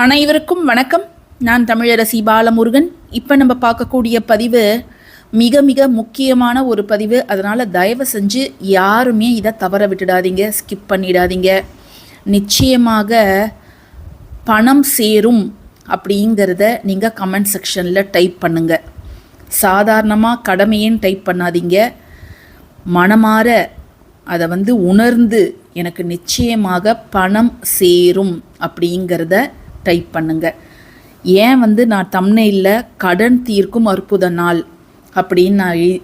அனைவருக்கும் வணக்கம். நான் தமிழரசி பாலமுருகன். இப்போ நம்ம பார்க்கக்கூடிய பதிவு மிக மிக முக்கியமான ஒரு பதிவு. அதனால் தயவு செஞ்சு யாருமே இதை தவற விட்டுடாதீங்க ஸ்கிப் பண்ணிடாதீங்க. நிச்சயமாக பணம் சேரும் அப்படிங்கிறத நீங்கள் கமெண்ட் செக்ஷனில் டைப் பண்ணுங்கள் சாதாரணமாக கடமையேன்னு டைப் பண்ணாதீங்க? மனமாற அதை வந்து உணர்ந்து எனக்கு நிச்சயமாக பணம் சேரும் அப்படிங்கிறத டைப் பண்ணுங்க. ஏன் வந்து நான் தம்னையில் கடன் தீர்க்கும் அற்புத நாள் அப்படின்னு நான் எழு-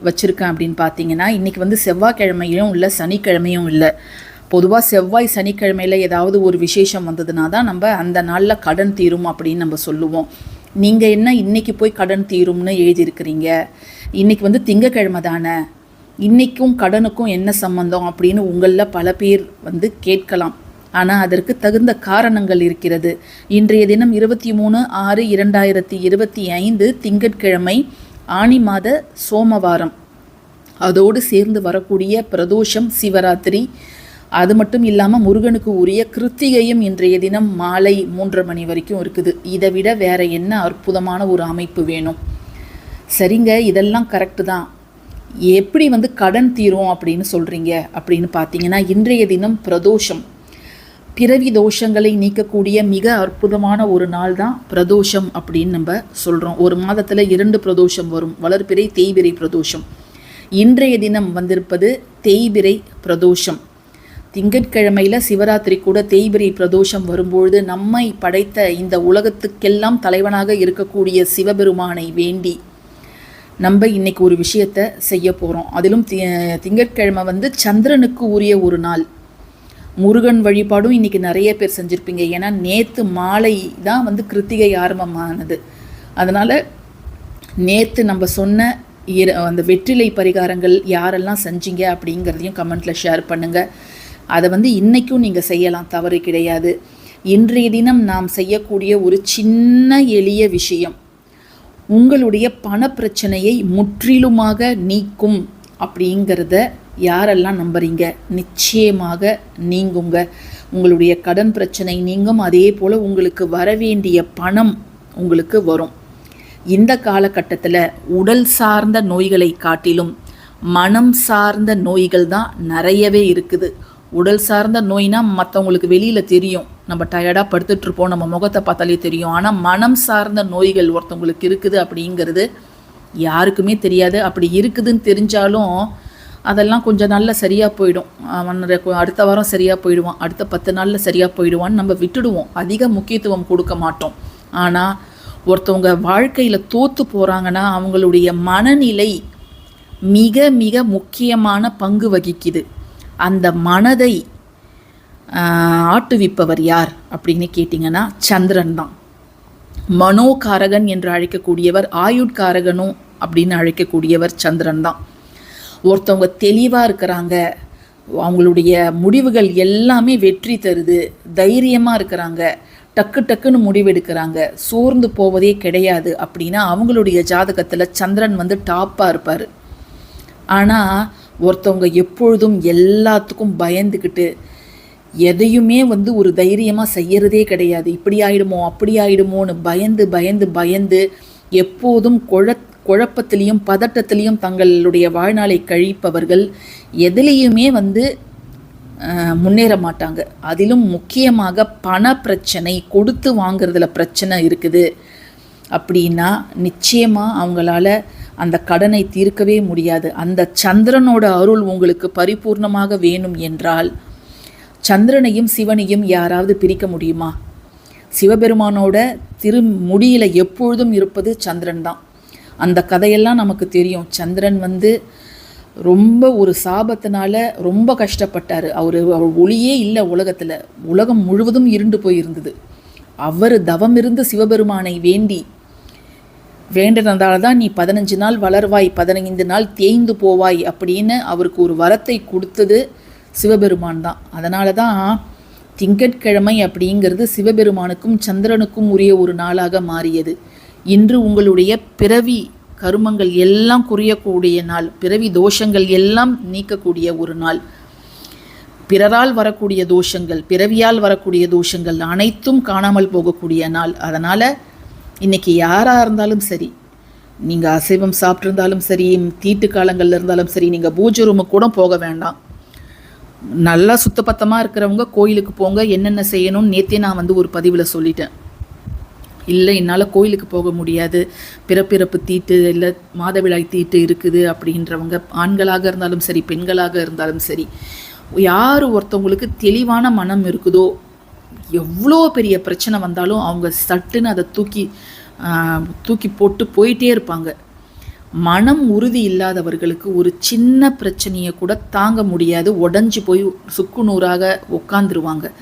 அப்படின்னு பார்த்தீங்கன்னா இன்றைக்கி வந்து செவ்வாய்க்கிழமையும் இல்லை சனிக்கிழமையும் இல்லை. பொதுவாக செவ்வாய் சனிக்கிழமையில் ஏதாவது ஒரு விசேஷம் வந்ததுனா தான் நம்ம அந்த நாளில் கடன் தீரும் அப்படின்னு நம்ம சொல்லுவோம். நீங்கள் என்ன இன்னைக்கு போய் கடன் தீரும்னு எழுதியிருக்கிறீங்க? இன்னைக்கு வந்து திங்கக்கிழமை தானே? இன்றைக்கும் கடனுக்கும் என்ன சம்மந்தம் அப்படின்னு உங்களில் பல பேர் வந்து கேட்கலாம். ஆனால் அதற்கு தகுந்த காரணங்கள் இருக்கிறது. இன்றைய தினம் இருபத்தி மூணு ஆறு இரண்டாயிரத்தி இருபத்தி ஐந்து திங்கட்கிழமை ஆனி மாத சோமவாரம். அதோடு சேர்ந்து வரக்கூடிய பிரதோஷம் சிவராத்திரி அது மட்டும் இல்லாமல் முருகனுக்கு உரிய கிருத்திகையும் இன்றைய தினம் மாலை மூன்று மணி வரைக்கும் இருக்குது. இதை விட வேற என்ன அற்புதமான ஒரு அமைப்பு வேணும்? சரிங்க இதெல்லாம் கரெக்டு தான். எப்படி வந்து கடன் தீரும் அப்படின்னு சொல்கிறீங்க அப்படின்னு பார்த்தீங்கன்னா இன்றைய தினம் பிரதோஷம். பிறவி தோஷங்களை நீக்கக்கூடிய மிக அற்புதமான ஒரு நாள் தான் பிரதோஷம் அப்படின்னு நம்ம சொல்கிறோம் ஒரு மாதத்தில் இரண்டு பிரதோஷம் வரும். வளர்பிறை தேய்பிரை பிரதோஷம். இன்றைய தினம் வந்திருப்பது தேய்பிரை பிரதோஷம். திங்கட்கிழமையில் சிவராத்திரி கூட தேய்பிறை பிரதோஷம் வரும்பொழுது நம்மை படைத்த இந்த உலகத்துக்கெல்லாம் தலைவனாக இருக்கக்கூடிய சிவபெருமானை வேண்டி நம்ம இன்னைக்கு ஒரு விஷயத்தை செய்ய போகிறோம் அதிலும் தி திங்கட்கிழமை வந்து சந்திரனுக்கு உரிய ஒரு நாள். முருகன் வழிபாடும் இன்றைக்கி நிறைய பேர் செஞ்சுருப்பீங்க. ஏன்னா நேற்று மாலை தான் வந்து கிருத்திகை ஆரம்பமானது. அதனால் நேற்று நம்ம சொன்ன இர அந்த வெற்றிலை பரிகாரங்கள் யாரெல்லாம் செஞ்சீங்க அப்படிங்கிறதையும் கமெண்ட்டில் ஷேர் பண்ணுங்கள் அதை வந்து இன்றைக்கும் நீங்கள் செய்யலாம் தவறு கிடையாது. இன்றைய தினம் நாம் செய்யக்கூடிய ஒரு சின்ன எளிய விஷயம் உங்களுடைய பணப்பிரச்சனையை முற்றிலுமாக நீக்கும் அப்படிங்கிறத யாரெல்லாம் நம்புறீங்க நிச்சயமாக நீங்குங்க. உங்களுடைய கடன் பிரச்சனை நீங்கும். அதே போல் உங்களுக்கு வரவேண்டிய பணம் உங்களுக்கு வரும். இந்த காலகட்டத்தில் உடல் சார்ந்த நோய்களை காட்டிலும் மனம் சார்ந்த நோய்கள் தான் நிறையவே இருக்குது. உடல் சார்ந்த நோய்னா மற்றவங்களுக்கு வெளியில் தெரியும். நம்ம டயர்டாக படுத்துட்ருப்போம் நம்ம முகத்தை பார்த்தாலே தெரியும். ஆனால் மனம் சார்ந்த நோய்கள் ஒருத்தவங்களுக்கு இருக்குது அப்படிங்கிறது யாருக்குமே தெரியாது. அப்படி இருக்குதுன்னு தெரிஞ்சாலும் அதெல்லாம் கொஞ்சம் நாளில் சரியாக போயிடும். அவன் அடுத்த வாரம் சரியாக போயிடுவான். அடுத்த பத்து நாளில் சரியாக போயிடுவான்னு நம்ம விட்டுடுவோம். அதிக முக்கியத்துவம் கொடுக்க மாட்டோம். ஆனால் ஒருத்தவங்க வாழ்க்கையில் தோற்று போகிறாங்கன்னா அவங்களுடைய மனநிலை மிக மிக முக்கியமான பங்கு வகிக்குது. அந்த மனதை ஆட்டுவிப்பவர் யார் அப்படின்னு கேட்டிங்கன்னா சந்திரன் தான். மனோகாரகன் என்று அழைக்கக்கூடியவர் ஆயுட்காரகனும் அப்படின்னு அழைக்கக்கூடியவர் சந்திரன் தான். ஒருத்தவங்க தெளிவாக இருக்கிறாங்க. அவங்களுடைய முடிவுகள் எல்லாமே வெற்றி தருது. தைரியமாக இருக்கிறாங்க. டக்கு டக்குன்னு முடிவெடுக்கிறாங்க. சோர்ந்து போவதே கிடையாது அப்படின்னா அவங்களுடைய ஜாதகத்தில் சந்திரன் வந்து டாப்பாக இருப்பார். ஆனால் ஒருத்தவங்க எப்பொழுதும் எல்லாத்துக்கும் பயந்துக்கிட்டு எதையுமே வந்து ஒரு தைரியமாக செய்யறதே கிடையாது. இப்படி ஆயிடுமோ அப்படி ஆயிடுமோன்னு பயந்து பயந்து பயந்து எப்போதும் குழ குழப்பத்திலையும் பதட்டத்திலையும் தங்களுடைய வாழ்நாளை கழிப்பவர்கள் எதுலேயுமே வந்து முன்னேற மாட்டாங்க. அதிலும் முக்கியமாக பண பிரச்சனை கொடுத்து வாங்குறதுல பிரச்சனை இருக்குது. அப்படின்னா நிச்சயமாக அவங்களால அந்த கடனை தீர்க்கவே முடியாது. அந்த சந்திரனோட அருள் உங்களுக்கு பரிபூர்ணமாக வேணும் என்றால் சந்திரனையும் சிவனையும் யாராவது பிரிக்க முடியுமா? சிவபெருமானோட திரு முடியில் எப்பொழுதும் இருப்பது சந்திரன் தான். அந்த கதையெல்லாம் நமக்கு தெரியும். சந்திரன் வந்து ரொம்ப ஒரு சாபத்தினால ரொம்ப கஷ்டப்பட்டார். அவர் அவர் ஒளியே இல்லை உலகத்தில். உலகம் முழுவதும் இருண்டு போயிருந்தது. அவர் தவம் இருந்து சிவபெருமானை வேண்டி வேண்டினதால தான் நீ பதினஞ்சு நாள் வளர்வாய் பதினைந்து நாள் தேய்ந்து போவாய் அப்படின்னு அவருக்கு ஒரு வரத்தை கொடுத்தது சிவபெருமான் தான். அதனால தான் திங்கட்கிழமை அப்படிங்கிறது சிவபெருமானுக்கும் சந்திரனுக்கும் உரிய ஒரு நாளாக மாறியது. இன்று உங்களுடைய பிறவி கருமங்கள் எல்லாம் குறையக்கூடிய நாள் பிறவி தோஷங்கள் எல்லாம் நீக்கக்கூடிய ஒரு நாள். பிறரால் வரக்கூடிய தோஷங்கள் பிறவியால் வரக்கூடிய தோஷங்கள் அனைத்தும் காணாமல் போகக்கூடிய நாள். அதனால் இன்னைக்கு யாராக இருந்தாலும் சரி நீங்கள் அசைவம் சாப்பிட்ருந்தாலும் சரி தீட்டு காலங்களில் இருந்தாலும் சரி நீங்கள் பூஜை ரூமுக்கு கூட போக வேண்டாம். நல்லா சுத்தபத்தமாக இருக்கிறவங்க கோயிலுக்கு போங்க என்னென்ன செய்யணும்னு நேற்றே நான் வந்து ஒரு பதிவில் சொல்லிட்டேன். இல்லை என்னால் கோயிலுக்கு போக முடியாது. பிறப்பிறப்பு தீட்டு இல்லை மாதவிழாய் தீட்டு இருக்குது அப்படின்றவங்க ஆண்களாக இருந்தாலும் சரி பெண்களாக இருந்தாலும் சரி யார் ஒருத்தவங்களுக்கு தெளிவான மனம் இருக்குதோ எவ்வளோ பெரிய பிரச்சனை வந்தாலும் அவங்க சட்டுன்னு அதை தூக்கி தூக்கி போட்டு போயிட்டே இருப்பாங்க. மனம் உறுதி இல்லாதவர்களுக்கு ஒரு சின்ன பிரச்சனையை கூட தாங்க முடியாது. உடஞ்சி போய் சுக்கு நூறாக உட்காந்துருவாங்க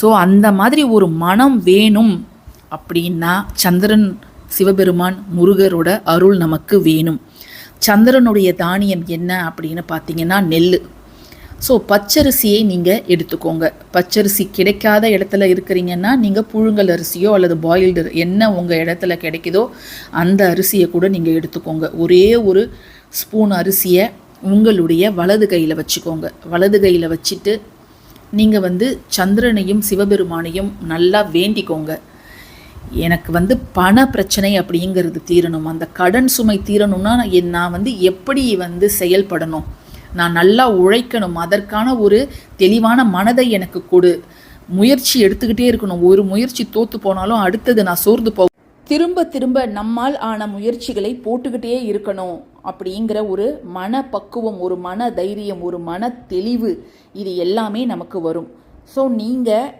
ஸோ அந்த மாதிரி ஒரு மனம் வேணும் அப்படின்னா சந்திரன் சிவபெருமான் முருகரோட அருள் நமக்கு வேணும். சந்திரனுடைய தானியம் என்ன அப்படின்னு பார்த்தீங்கன்னா நெல் ஸோ பச்சரிசியை நீங்கள் எடுத்துக்கோங்க. பச்சரிசி கிடைக்காத இடத்துல இருக்கிறீங்கன்னா நீங்கள் புழுங்கல் அரிசியோ அல்லது பாயில்டு என்ன உங்கள் இடத்துல கிடைக்குதோ அந்த அரிசியை கூட நீங்கள் எடுத்துக்கோங்க. ஒரே ஒரு ஸ்பூன் அரிசியை உங்களுடைய வலது கையில் வச்சுக்கோங்க. வலது கையில் வச்சுட்டு நீங்கள் வந்து சந்திரனையும் சிவபெருமானையும் நல்லா வேண்டிக்கோங்க. எனக்கு வந்து பண பிரச்சனை அப்படிங்கிறது தீரணும். அந்த கடன் சுமை தீரணும்னா நான் வந்து எப்படி வந்து செயல்படணும்? நான் நல்லா உழைக்கணும். அதற்கான ஒரு தெளிவான மனதை எனக்கு கொடு. முயற்சி எடுத்துக்கிட்டே இருக்கணும். ஒரு முயற்சி தோத்து போனாலும் அடுத்தது நான் சோர்ந்து போ திரும்ப திரும்ப நம்மால் ஆன முயற்சிகளை போட்டுக்கிட்டே இருக்கணும். அப்படிங்கிற ஒரு மன பக்குவம் ஒரு மன தைரியம் ஒரு மன தெளிவு இது எல்லாமே நமக்கு வரும். ஸோ நீங்கள்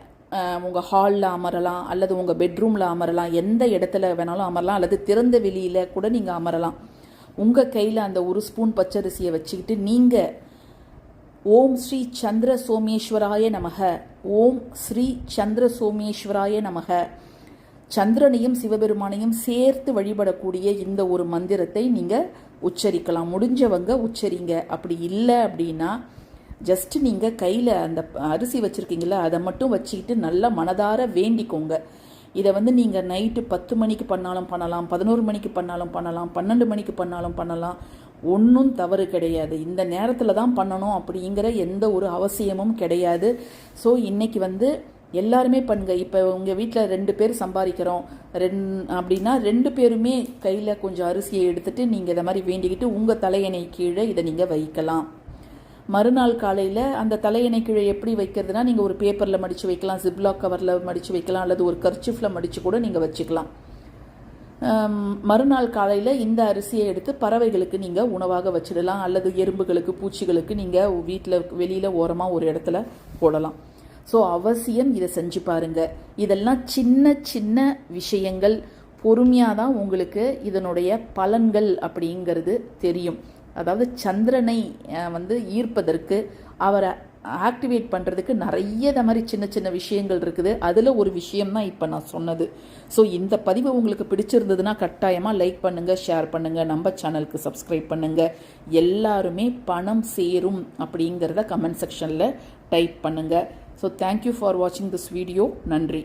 உங்கள் ஹாலில் அமரலாம் அல்லது உங்கள் பெட்ரூமில் அமரலாம் எந்த இடத்துல வேணாலும் அமரலாம் அல்லது திறந்த வெளியில் கூட நீங்கள் அமரலாம். உங்கள் கையில் அந்த ஒரு ஸ்பூன் பச்சரிசியை வச்சுக்கிட்டு நீங்கள் ஓம் ஸ்ரீ சந்திர சோமேஸ்வராய நமக. ஓம் ஸ்ரீ சந்திர சோமேஸ்வராய நமக. சந்திரனையும் சிவபெருமானையும் சேர்த்து வழிபடக்கூடிய இந்த ஒரு மந்திரத்தை நீங்கள் உச்சரிக்கலாம். முடிஞ்சவங்க உச்சரிங்க. அப்படி இல்லை அப்படின்னா ஜஸ்ட் நீங்கள் கையில் அந்த அரிசி வச்சுருக்கீங்களா அதை மட்டும் வச்சுக்கிட்டு நல்லா மனதார வேண்டிக்கோங்க. இதை வந்து நீங்கள் நைட்டு பத்து மணிக்கு பண்ணாலும் பண்ணலாம் பதினோரு மணிக்கு பண்ணாலும் பண்ணலாம் பன்னெண்டு மணிக்கு பண்ணாலும் பண்ணலாம். ஒன்றும் தவறு கிடையாது. இந்த நேரத்தில் தான் பண்ணணும் அப்படிங்கிற எந்த ஒரு அவசியமும் கிடையாது. ஸோ இன்றைக்கி வந்து எல்லாருமே பண்ணுங்க. இப்போ உங்கள் வீட்டில் ரெண்டு பேர் சம்பாதிக்கிறோம். ரெண் அப்படின்னா ரெண்டு பேருமே கையில் கொஞ்சம் அரிசியை எடுத்துட்டு நீங்கள் இதை மாதிரி வேண்டிக்கிட்டு உங்கள் தலையணை கீழே இதை நீங்கள் வைக்கலாம். மறுநாள் காலையில் அந்த தலையணை கீழே எப்படி வைக்கிறதுனா நீங்கள் ஒரு பேப்பரில் மடித்து வைக்கலாம் ஜிப்லாக் கவரில் மடித்து வைக்கலாம் அல்லது ஒரு கர்ச்சிஃபில் மடித்து கூட நீங்கள் வச்சுக்கலாம். மறுநாள் காலையில் இந்த அரிசியை எடுத்து பறவைகளுக்கு நீங்கள் உணவாக வச்சிடலாம் அல்லது எறும்புகளுக்கு பூச்சிகளுக்கு நீங்கள் வீட்டில் வெளியில் ஓரமாக ஒரு இடத்துல போடலாம். ஸோ அவசியம் இதை செஞ்சு பாருங்க. இதெல்லாம் சின்ன சின்ன விஷயங்கள். பொறுமையாக தான் உங்களுக்கு இதனுடைய பலன்கள் அப்படிங்கிறது தெரியும். அதாவது சந்திரனை வந்து ஈர்ப்பதற்கு அவரை ஆக்டிவேட் பண்ணுறதுக்கு நிறைய இந்த மாதிரி சின்ன சின்ன விஷயங்கள் இருக்குது. அதில் ஒரு விஷயம் தான் இப்போ நான் சொன்னது. ஸோ இந்த பதிவு உங்களுக்கு பிடிச்சிருந்ததுன்னா கட்டாயமாக லைக் பண்ணுங்கள் ஷேர் பண்ணுங்கள் நம்ம சேனலுக்கு சப்ஸ்கிரைப் பண்ணுங்கள் எல்லாருமே பணம் சேரும் அப்படிங்கிறத கமெண்ட் செக்ஷனில் டைப் பண்ணுங்கள் ஸோ தேங்க்யூ ஃபார் வாட்சிங் திஸ் வீடியோ நன்றி.